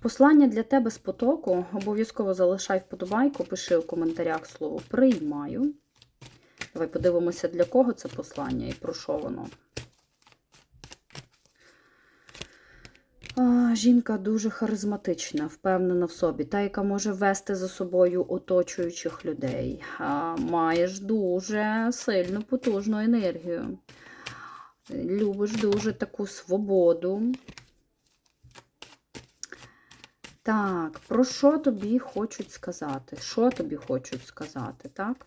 Послання для тебе з потоку. Обов'язково залишай вподобайку, пиши у коментарях слово приймаю. Давай подивимося, для кого це послання і про що воно. Жінка дуже харизматична, впевнена в собі, та, яка може вести за собою оточуючих людей. Маєш дуже сильну, потужну енергію. Любиш дуже таку свободу. Так, про що тобі хочуть сказати? Що тобі хочуть сказати, так?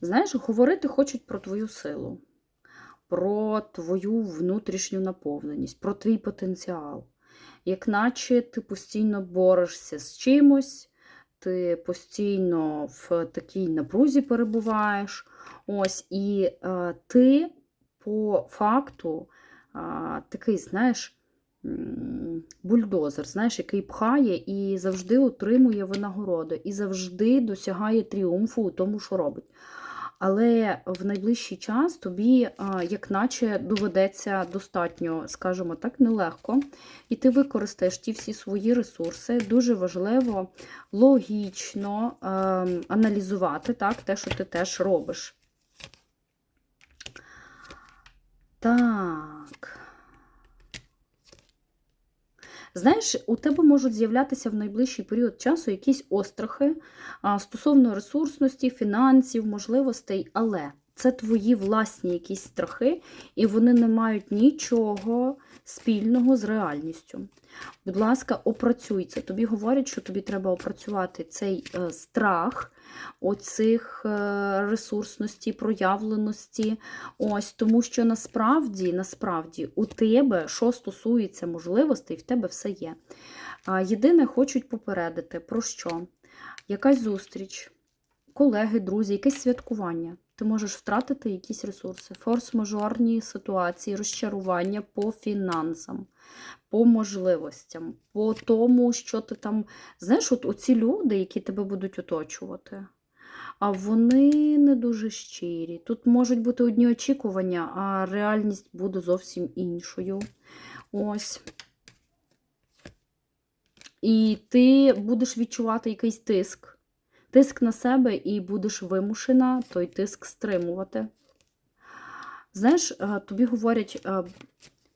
Знаєш, говорити хочуть про твою силу, про твою внутрішню наповненість, про твій потенціал. Як наче ти постійно борешся з чимось, ти постійно в такій напрузі перебуваєш. Ось, і е, ти по факту е, такий, знаєш, бульдозер, знаєш, який пхає і завжди отримує винагороду, і завжди досягає тріумфу у тому, що робить. Але в найближчий час тобі, як наче, доведеться достатньо, скажімо так, нелегко, і ти використаєш ті всі свої ресурси. Дуже важливо логічно ем, аналізувати так, те, що ти теж робиш. Так. Знаєш, у тебе можуть з'являтися в найближчий період часу якісь острахи стосовно ресурсності, фінансів, можливостей, але це твої власні якісь страхи, і вони не мають нічого спільного з реальністю. Будь ласка, опрацюй це. Тобі говорять, що тобі треба опрацювати цей е, страх, оцих е, ресурсності, проявленості. Ось, тому що насправді, насправді, у тебе, що стосується можливостей, в тебе все є. Єдине, хочуть попередити, про що? Якась зустріч, колеги, друзі, якесь святкування. Ти можеш втратити якісь ресурси, форс-мажорні ситуації, розчарування по фінансам, по можливостям, по тому, що ти там. Знаєш, от оці люди, які тебе будуть оточувати, а вони не дуже щирі. Тут можуть бути одні очікування, а реальність буде зовсім іншою. Ось. І ти будеш відчувати якийсь тиск. Тиск на себе і будеш вимушена той тиск стримувати. Знаєш, е, тобі говорять, е,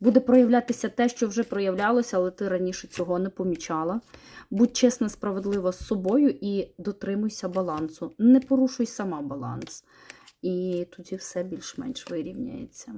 буде проявлятися те, що вже проявлялося, але ти раніше цього не помічала. Будь чесна, справедлива з собою і дотримуйся балансу. Не порушуй сама баланс. І тоді все більш-менш вирівняється.